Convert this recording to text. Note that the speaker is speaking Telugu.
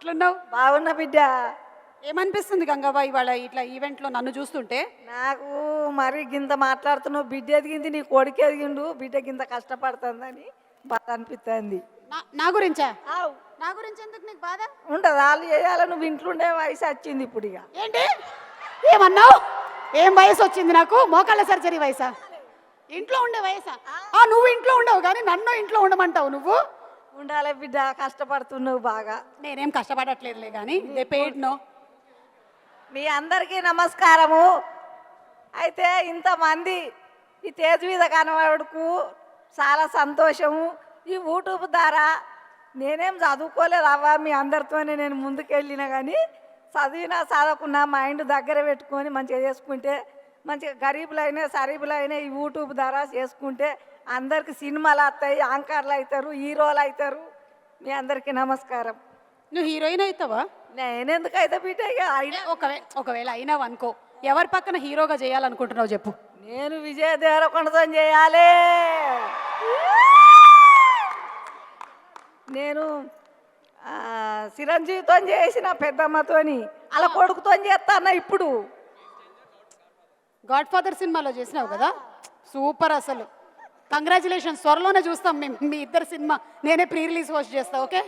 ఎట్లున్నావు బాగున్న బిడ్డ. ఏమనిపిస్తుంది గంగవ్వ ఇవాళ ఇట్లా ఈవెంట్లో నన్ను చూస్తుంటే? నాకు మరి గింత మాట్లాడుతున్నావు బిడ్డ ఎదిగింది నీ కొడుకు ఎదిగిండు బిడ్డ గింత కష్టపడుతుందని బాధ అనిపిస్తుంది నా- గురించా. నా గురించి ఎందుకు నీకు బాధ? ఉండదు వాళ్ళు చేయాలి నువ్వు ఇంట్లోండే వయసు వచ్చింది ఇప్పుడు ఇక. ఏంటి? ఏమన్నావు? ఏం వయసు వచ్చింది నాకు? మోకాళ్ళ సర్జరీ వయసా? ఇంట్లో ఉండే వయసా? ఆ నువ్వు ఇంట్లో ఉండవు కానీ నన్ను ఇంట్లో ఉండమంటావు నువ్వు? ఉండాలి బిడ్డ కష్టపడుతున్నావు బాగా. నేనేం కష్టపడట్లేదులే కానీ దే పేడ్ నో మీ అందరికీ నమస్కారము. అయితే ఇంతమంది ఈ తేజ్ మీద కనబడుకు చాలా సంతోషము. ఈ యూట్యూబ్ ద్వారా నేనేం చదువుకోలేదు అవ్వ మీ అందరితోనే నేను ముందుకెళ్ళిన కానీ చదివినా చదవకున్నా మైండ్ దగ్గర పెట్టుకొని మంచిగా చేసుకుంటే మంచిగా గరీబులైనా సరీబులైనా ఈ యూట్యూబ్ ద్వారా చేసుకుంటే అందరికి సినిమాలు వస్తాయి యాంకర్లు అవుతారు హీరోలు అవుతారు. మీ అందరికీ నమస్కారం. నువ్వు హీరోయిన్ అవుతావా? నేనెందుకు అయితే బిడ్డ అయినా ఒకవేళ ఒకవేళ అయినావు అనుకో ఎవరి పక్కన హీరోగా చేయాలనుకుంటున్నావు చెప్పు. నేను విజయ దేవరకొండతో చేయాలి. నేను చిరంజీవితో చేసిన పెద్దమ్మతోని అలా కొడుకుతో చేస్తాను ఇప్పుడు. గాడ్ ఫాదర్ సినిమాలో చేసినావు కదా? సూపర్ అసలు. కంగ్రాచులేషన్స్ త్వరలోనే చూస్తాం మేము మీ ఇద్దరు సినిమా. నేనే ప్రీ రిలీజ్ హోస్ట్ చేస్తా ఓకే?